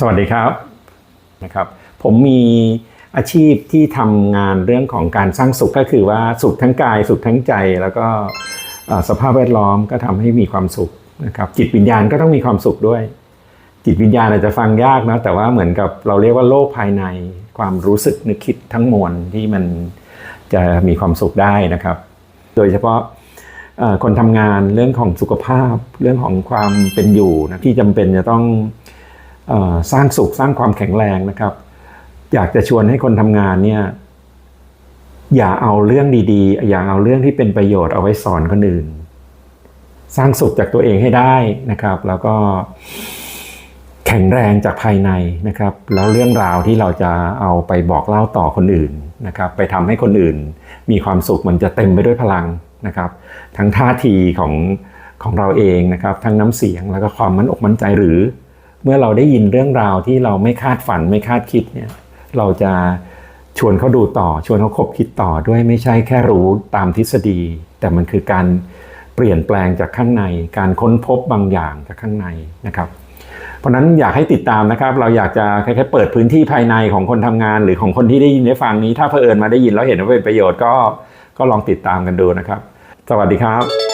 สวัสดีครับนะครับผมมีอาชีพที่ทำงานเรื่องของการสร้างสุขก็คือว่าสุขทั้งกายสุขทั้งใจ แล้วก็สภาพแวดล้อมก็ทำให้มีความสุขนะครับจิตวิญญาณก็ต้องมีความสุขด้วย จิตวิญญาณอาจจะฟังยากนะแต่ว่าเหมือนกับเราเรียกว่าโลกภายในความรู้สึกนึกคิดทั้งมวลที่มันจะมีความสุขได้นะครับ โดยเฉพาะคนทำงานเรื่องของสุขภาพเรื่องของความเป็นอยู่นะที่จำเป็นจะต้อง สร้างสุขสร้างความแข็งแรงนะครับ อยากจะชวนให้คนทำงานเนี่ยอย่าเอาเรื่องดีๆ อย่าเอาเรื่องที่เป็นประโยชน์เอาไว้สอนคนอื่น สร้างสุขจากตัวเองให้ได้นะครับ แล้วก็แข็งแรงจากภายในนะครับ แล้วเรื่องราวที่เราจะเอาไปบอกเล่าต่อคนอื่นนะครับ ไปทำให้คนอื่น มีความสุขมันจะเต็มไปด้วยพลังนะครับ ทั้งท่าทีของของเราเองนะครับ ทั้งน้ำเสียงแล้วก็ความมั่นอกมั่นใจหรือ เมื่อเราได้ยินเรื่องราวที่เราไม่คาดฝันไม่คาดคิดเนี่ยเราจะชวนเขาดูต่อชวนเขาคบคิดต่อด้วยไม่ใช่แค่รู้ตามทฤษฎี แต่มันคือการเปลี่ยนแปลงจากข้างใน การค้นพบบางอย่างจากข้างในนะครับเพราะนั้นอยากให้ติดตามนะครับ เราอยากจะแคล้ายๆเปิดพื้นที่ภายในของคนทำงาน หรือของคนที่ได้ยินได้ฟังนี้ ถ้าเผอิญมาได้ยินแล้วเห็นว่าเป็นประโยชน์ก็ก็ลองติดตามกันดูนะครับ สวัสดีครับ